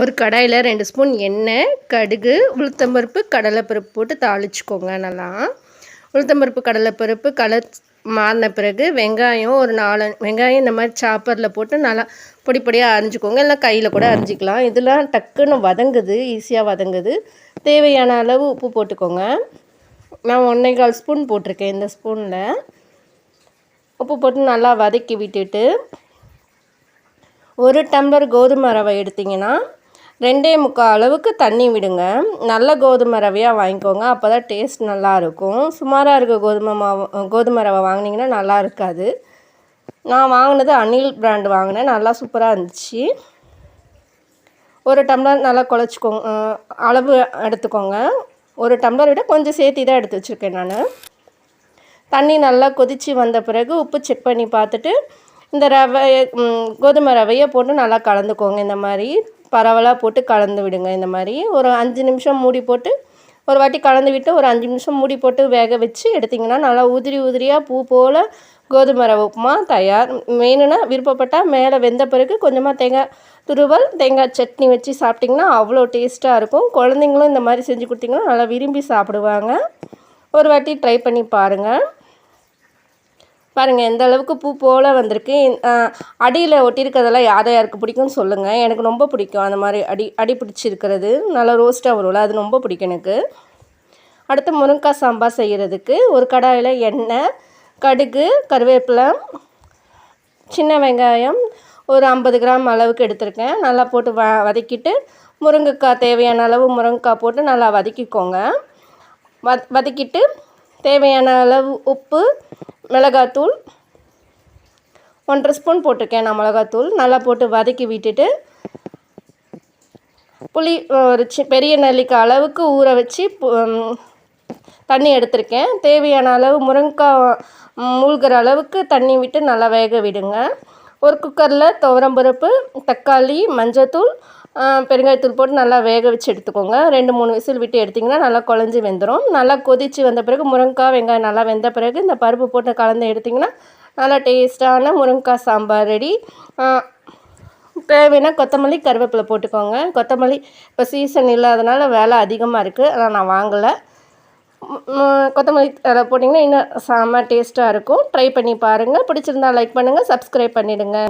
ஒரு கடாயில் ரெண்டு ஸ்பூன் எண்ணெய் கடுகு உளுத்தம்பருப்பு கடலைப்பருப்பு போட்டு தாளிச்சுக்கோங்க நல்லா. உளுத்தம்பருப்பு கடலைப்பருப்பு கலர் மாறின பிறகு வெங்காயம் ஒரு நாலு வெங்காயம் இந்த மாதிரி சாப்பரில் போட்டு நல்லா பொடி பொடியாக அரிஞ்சிக்கோங்க. இல்லை கையில் கூட அரிஞ்சிக்கலாம். இதெல்லாம் டக்குன்னு வதங்குது ஈஸியாக வதங்குது. தேவையான அளவு உப்பு போட்டுக்கோங்க. நான் ஒன்றே கால் ஸ்பூன் போட்டிருக்கேன் இந்த ஸ்பூனில். உப்பு போட்டு நல்லா வதக்கி விட்டுட்டு ஒரு டம்ளர் கோதுமை ரவை எடுத்திங்கன்னா ரெண்டே முக்கால் அளவுக்கு தண்ணி விடுங்க. நல்ல கோதுமை ரவையாக வாங்கிக்கோங்க. அப்போ தான் டேஸ்ட் நல்லாயிருக்கும் சுமாராக இருக்க கோதுமை மாவு கோதுமை ரவை வாங்கினீங்கன்னா நல்லா இருக்காது. நான் வாங்கினது அனில் பிராண்ட் வாங்கினேன். நல்லா சூப்பராக இருந்துச்சு. ஒரு டம்ளர் நல்லா குழச்சிக்கோங்க. அளவு எடுத்துக்கோங்க. ஒரு டம்ளர் விட கொஞ்சம் சேர்த்தி தான் எடுத்து வச்சுருக்கேன் நான். தண்ணி நல்லா கொதித்து வந்த பிறகு உப்பு செக் பண்ணி பார்த்துட்டு இந்த ரவை கோதுமை ரவையை போட்டு நல்லா கலந்துக்கோங்க. இந்த மாதிரி பரவலாக போட்டு கலந்து விடுங்க. இந்த மாதிரி ஒரு அஞ்சு நிமிஷம் மூடி போட்டு ஒரு வாட்டி கலந்து விட்டு ஒரு அஞ்சு நிமிஷம் மூடி போட்டு வேக வச்சு எடுத்திங்கன்னா நல்லா உதிரி உதிரியாக பூ போல் கோதுமை ரவை உப்புமா தயார். மெயினுனா விருப்பப்பட்டால் மேலே வெந்த பிறகு கொஞ்சமாக தேங்காய் துருவல் தேங்காய் சட்னி வச்சு சாப்பிட்டிங்கன்னா அவ்வளோ டேஸ்ட்டாக இருக்கும். குழந்தைங்களும் இந்த மாதிரி செஞ்சு கொடுத்திங்கன்னா நல்லா விரும்பி சாப்பிடுவாங்க. ஒரு வாட்டி ட்ரை பண்ணி பாருங்கள் பாருங்கள் எந்த அளவுக்கு பூ போல் வந்திருக்கு. அடியில் ஒட்டியிருக்கிறதெல்லாம் யாரை யாருக்கு பிடிக்கும்னு சொல்லுங்கள் எனக்கு ரொம்ப பிடிக்கும் அந்த மாதிரி அடி அடி பிடிச்சிருக்கிறது. நல்லா ரோஸ்ட்டாக வரும்ல அது ரொம்ப பிடிக்கும் எனக்கு. அடுத்து முருங்காய் சாம்பார் செய்கிறதுக்கு ஒரு கடாயில் எண்ணெய் கடுகு கருவேப்பிலை சின்ன வெங்காயம் ஒரு ஐம்பது கிராம் அளவுக்கு எடுத்திருக்கேன். நல்லா போட்டு வ வதக்கிட்டு முருங்கைக்காய் தேவையான அளவு முருங்கைக்காய் போட்டு நல்லா வதக்கிக்கோங்க. வத் வதக்கிட்டு தேவையான அளவு உப்பு மிளகாத்தூள். ஒன்றரை ஸ்பூன் போட்டிருக்கேன் நான் மிளகாத்தூள். நல்லா போட்டு வதக்கி விட்டுட்டு புளி ஒரு சி பெரிய நெல்லிக்காய் அளவுக்கு ஊற வச்சு தண்ணி எடுத்திருக்கேன். தேவையான அளவு முருங்கைக்காய் மூழ்கிற அளவுக்கு தண்ணி விட்டு நல்லா வேக விடுங்க. ஒரு குக்கரில் துவரம்பருப்பு தக்காளி மஞ்சத்தூள் பெருங்காயத்தூள் போட்டு நல்லா வேக வச்சு எடுத்துக்கோங்க. ரெண்டு மூணு விசில் விட்டு எடுத்திங்கன்னா நல்லா குழஞ்சி வெந்துடும் நல்லா கொதித்து வந்த பிறகு முருங்கைக்காய் வெங்காயம் நல்லா வெந்த பிறகு இந்த பருப்பு போட்டு கலந்து எடுத்திங்கன்னா நல்லா டேஸ்ட்டான முருங்கைக்காய் சாம்பார் ரெடி. தேவைன்னா கொத்தமல்லி கருவேப்பிலை போட்டுக்கோங்க. கொத்தமல்லி இப்போ சீசன் இல்லாதனால வேலை அதிகமாக இருக்குது ஆனால் நான் வாங்கலை. கொத்தமல்லி அதை போட்டிங்கன்னா இன்னும் செம்ம டேஸ்ட்டாக இருக்கும். ட்ரை பண்ணி பாருங்கள் பிடிச்சிருந்தா லைக் பண்ணுங்கள் சப்ஸ்கிரைப் பண்ணிவிடுங்க